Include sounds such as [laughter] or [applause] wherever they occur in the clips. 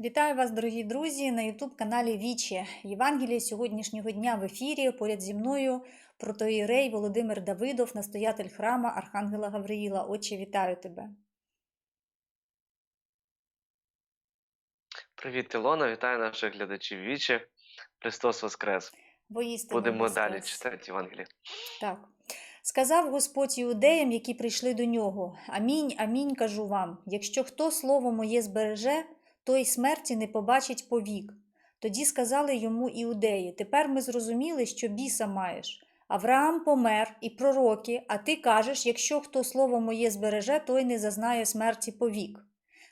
Вітаю вас, дорогі друзі, на youtube каналі Вічі. Євангеліє сьогоднішнього дня в ефірі. Поряд зі мною протоїрей Володимир Давидов, настоятель храма Архангела Гавриїла. Отче, вітаю тебе. Привіт, Ілона, вітаю наших глядачів Вічі. Христос Воскрес. Воістину Будемо Воскрес. далі читати Євангеліє. Так. Сказав Господь іудеям, які прийшли до нього: Амінь, амінь, кажу вам: якщо хто слово моє збереже, той смерті не побачить повік. Тоді сказали йому іудеї: Тепер ми зрозуміли, що біса маєш. Авраам помер і пророки, а ти кажеш, якщо хто слово моє збереже, той не зазнає смерті повік.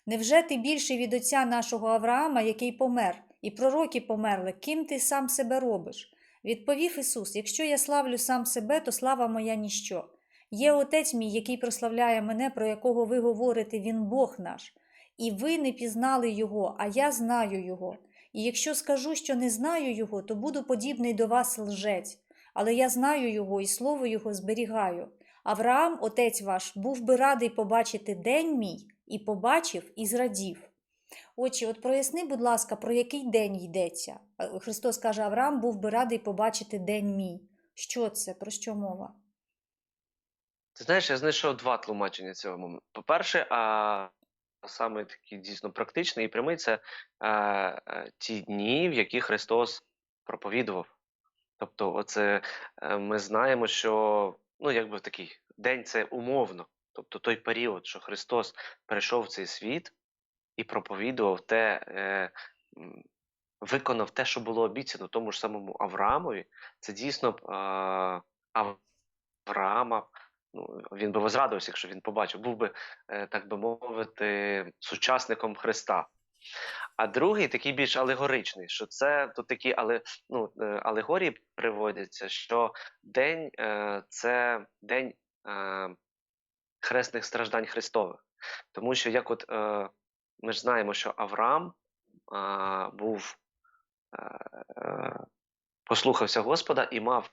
Невже ти більший від отця нашого Авраама, який помер, і пророки померли, ким ти сам себе робиш? Відповів Ісус: Якщо я славлю сам себе, то слава моя ніщо. Є отець мій, який прославляє мене, про якого ви говорите, він Бог наш. І ви не пізнали його, а я знаю його. І якщо скажу, що не знаю його, то буду подібний до вас лжець. Але я знаю його і слово його зберігаю. Авраам, отець ваш, був би радий побачити день мій, і побачив, і зрадів. Отче, от проясни, будь ласка, про який день йдеться? Христос каже, Авраам був би радий побачити день мій. Що це? Про що мова? Ти знаєш, я знайшов два тлумачення цього моменту. По-перше, а саме такий дійсно практичний і прямий це е, ті дні, в які Христос проповідував. Тобто, оце е, ми знаємо, що ну, якби такий день це умовно. Тобто той період, що Христос прийшов в цей світ і проповідував те, е, виконав те, що було обіцяно тому ж самому Авраамові, це дійсно е, Авраама. Ну, він би возрадувався, якщо він побачив, був би, е, так би мовити, сучасником Христа. А другий такий більш алегоричний, що це тут такі але, ну, е, алегорії приводяться, що день е, це день хресних страждань Христових. Тому що як от ми ж знаємо, що Авраам був послухався Господа і мав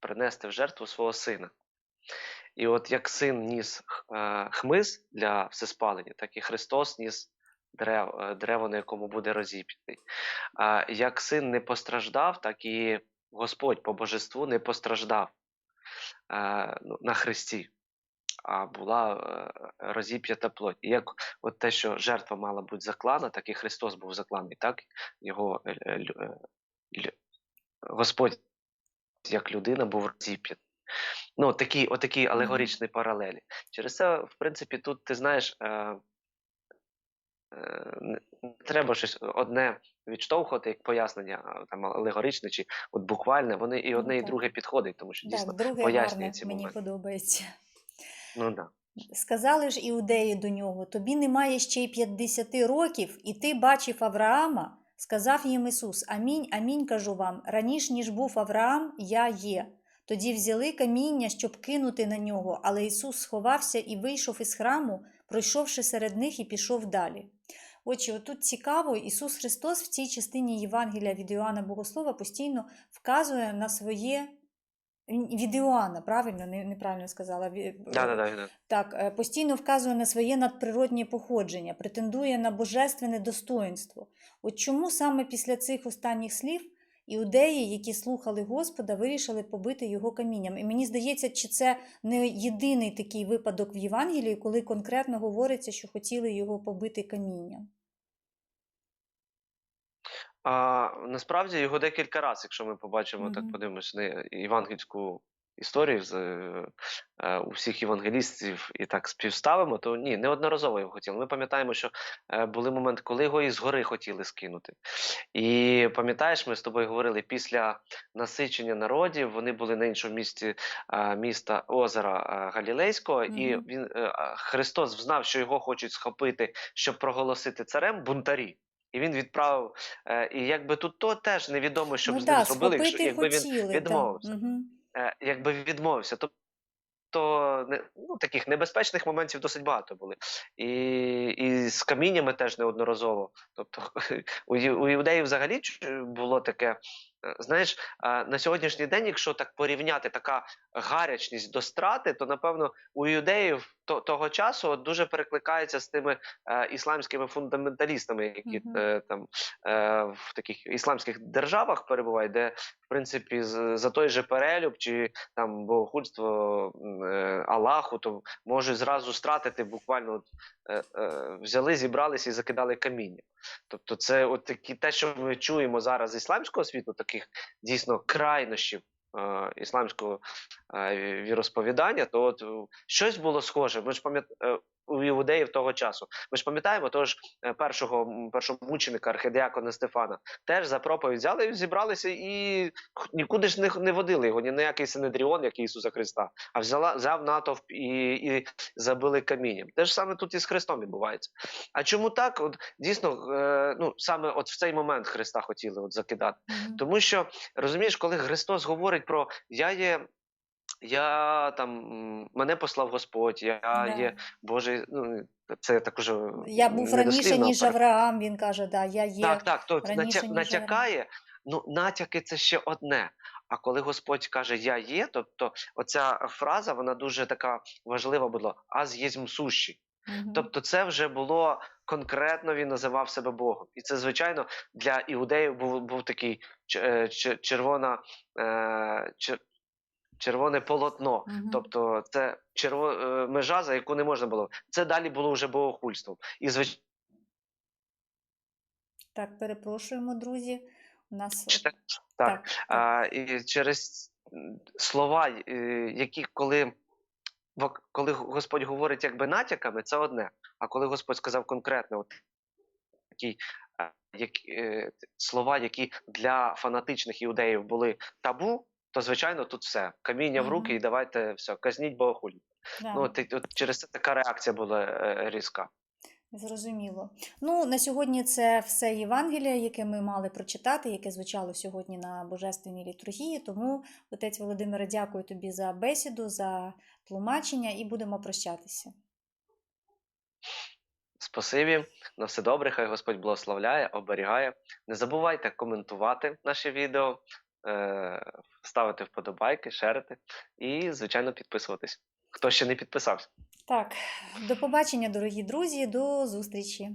принести в жертву свого сина. І от як син ніс е, хмиз для всеспалення, так і Христос ніс дерев, е, дерево, на якому буде розіп'ятий. А як син не постраждав, так і Господь по божеству не постраждав е, ну, на Христі, а була розіп'ята плоть. І як от те, що жертва мала бути заклана, так і Христос був закланий, так його Господь як людина був розіп'ятий. Ну, такі, отакі алегоричні паралелі. Через це, в принципі, тут ти знаєш, е, е, треба щось одне відштовхувати як пояснення, там алегоричне чи от буквальне, вони і Ну, одне, і друге підходить, тому що дійсно Так, друге пояснює ці мені подобається. Ну да. Сказали ж іудеї до нього: тобі немає ще й 50 років, і ти бачив Авраама. Сказав їм Ісус: Амінь, амінь кажу вам. Раніш ніж був Авраам, я є. Тоді взяли каміння, щоб кинути на нього, але Ісус сховався і вийшов із храму, пройшовши серед них і пішов далі. Отже, отут цікаво, Ісус Христос в цій частині Євангелія від Іоанна Богослова постійно вказує на своє від Іоанна, правильно, неправильно сказала. Да, да, да, да. так, е, постійно вказує на своє надприроднє походження, претендує на божественне достоинство. От чому саме після цих останніх слів іудеї, які слухали Господа, вирішили побити його камінням? І мені здається, чи це не єдиний такий випадок в Євангелії, коли конкретно говориться, що хотіли його побити камінням. А насправді його декілька разів, якщо ми побачимо, так Мгм. подивимося на євангельську історію з е, е, у всіх євангелістів і так співставимо, то ні, неодноразово його хотіли. Ми пам'ятаємо, що е, були моменти, коли його із гори хотіли скинути. І пам'ятаєш, ми з тобою говорили, після насичення народів вони були на іншому місці е, міста озера е, Галілейського, і він е, Христос знав, що його хочуть схопити, щоб проголосити царем бунтарі. І він відправив, е, і якби тут то теж невідомо, що б ну з ним зробили, якщо якби він відмовився. Угу. Е, якби відмовився, то, то ну, таких небезпечних моментів досить багато були. І, і з каміннями теж неодноразово. Тобто [laughs] у, у іудеїв взагалі було таке Е, Знаєш, на сьогоднішній день, якщо так порівняти така гарячність до страти, то напевно у юдеїв то- того часу от дуже перекликається з тими е, ісламськими фундаменталістами, які е, там е, в таких ісламських державах перебувають, де в принципі з- за той же перелюб чи там богохульство е, Аллаху, то можуть зразу стратити буквально от, взяли, зібралися і закидали каміння. Тобто, це от такі те, що ми чуємо зараз з ісламського світу, таких дійсно крайнощів е, ісламського е, віросповідання, то от е, щось було схоже. Ми ж пам'ятаємо. У іудеїв того часу. Ми ж пам'ятаємо того ж е, першого м, першомученика архидіакона Стефана. Теж за проповідь взяли, зібралися і нікуди ж не, не водили його, ні на який Синедріон, як Ісуса Христа, а взяла, взяв натовп і, і забили камінням. Те ж саме тут і з Христом відбувається. А чому так? От дійсно, е, ну саме от в цей момент Христа хотіли от закидати. Мгм. Тому що розумієш, коли Христос говорить про я є. Я там мене послав Господь, я Да. є Божий. Ну це також Я був раніше, ніж Авраам, він каже, да, я є. Так, так, то раніше, натя- натякає. Ну, натяки це ще одне. А коли Господь каже Я є, тобто оця фраза вона дуже така важлива була. Аз єсмь сущий. Мгм. Тобто, це вже було конкретно він називав себе Богом. І це, звичайно, для іудеїв був, був такий е, червона, е, червоне полотно. Мгм. Тобто, це черво, е, межа, за яку не можна було. Це далі було вже богохульством. І звичайно, Так, перепрошуємо, друзі. У нас так, так, А, і через слова, е, які коли, коли Господь говорить якби натяками, це одне. А коли Господь сказав конкретно, от такі е, е, слова, які для фанатичних іудеїв були табу, то звичайно тут все. Каміння в руки і давайте все, казніть богохульні. да. Ну, от, от через це така реакція була е, різка. Зрозуміло. Ну, на сьогодні це все Євангеліє, яке ми мали прочитати, яке звучало сьогодні на Божественній літургії. Тому, отець Володимире, дякую тобі за бесіду, за тлумачення і будемо прощатися. Спасибі, на все добре, хай Господь благословляє, оберігає. Не забувайте коментувати наші відео, е, ставити вподобайки, шерити і, звичайно, підписуватись. Хто ще не підписався. Так, до побачення, дорогі друзі, до зустрічі.